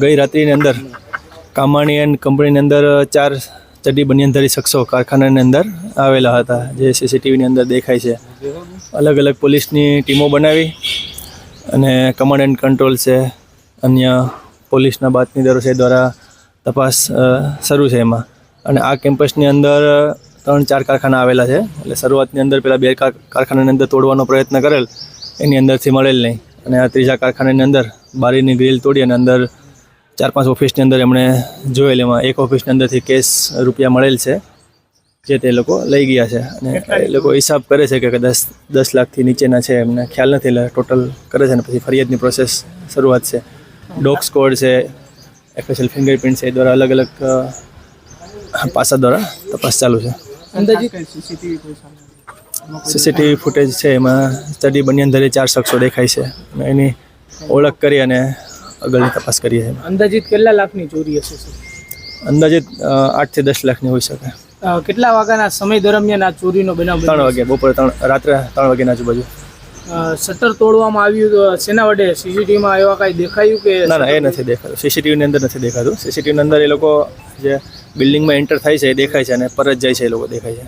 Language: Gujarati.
ગઈ રાત્રિની અંદર કામાણી એન્ડ કંપનીની અંદર ચાર ચડ્ડી બનિયનધારી શખ્સો કારખાનાની અંદર આવેલા હતા, જે સીસીટીવીની અંદર દેખાય છે. અલગ અલગ પોલીસની ટીમો બનાવી અને કમાન્ડ એન્ડ કંટ્રોલ છે, અન્ય પોલીસના બાતમીદારો છે દ્વારા તપાસ શરૂ છે એમાં. અને આ કેમ્પસની અંદર ત્રણ ચાર કારખાના આવેલા છે, એટલે શરૂઆતની અંદર પેલા બે કાર- કારખાનાની અંદર તોડવાનો પ્રયત્ન કરેલ, એની અંદરથી મળેલ નહીં. અને આ ત્રીજા કારખાનાની અંદર બારીની ગ્રીલ તોડી અને અંદર ચાર પાંચ ઓફિસની અંદર એમણે જોયેલ એમાં એક ઓફિસની અંદરથી કેસ રૂપિયા મળેલ છે જે તે લોકો લઈ ગયા છે. અને એ લોકો હિસાબ કરે છે કે દસ દસ લાખથી નીચેના છે એમને ખ્યાલ નથી એટલે ટોટલ કરે છે અને પછી ફરિયાદની પ્રોસેસ શરૂઆત છે. ડોગ સ્કોડ છે એફએસએલ ફિંગરપ્રિન્ટ છે એ દ્વારા અલગ અલગ પાસા દ્વારા તપાસ ચાલુ છે. સીસીટીવી ફૂટેજ છે એમાં સ્ટડી બનિયાનધારી ચાર શખ્સો દેખાય છે. અને એની ઓળખ કરી અને આગળની તપાસ કરીએ છીએ અંદાજિત કેટલા લાખની ચોરી હશે અંદાજિત આઠથી દસ લાખની હોઈ શકે. કેટલા વાગ્યાના સમય દરમિયાન આ ચોરીનો બનાવ ત્રણ વાગે બપોરે ત્રણ રાત્રે ત્રણ વાગ્યાના આજુબાજુ. શટર તોડવામાં આવ્યું તો શેના વડે? સીસીટીવીમાં એવા કાંઈ દેખાયું કે ના ના એ નથી દેખાતું. સીસીટીવીની અંદર નથી દેખાતું. સીસીટીવીની અંદર એ લોકો જે બિલ્ડિંગમાં એન્ટર થાય છે એ દેખાય છે અને પરત જાય છે એ લોકો દેખાય છે.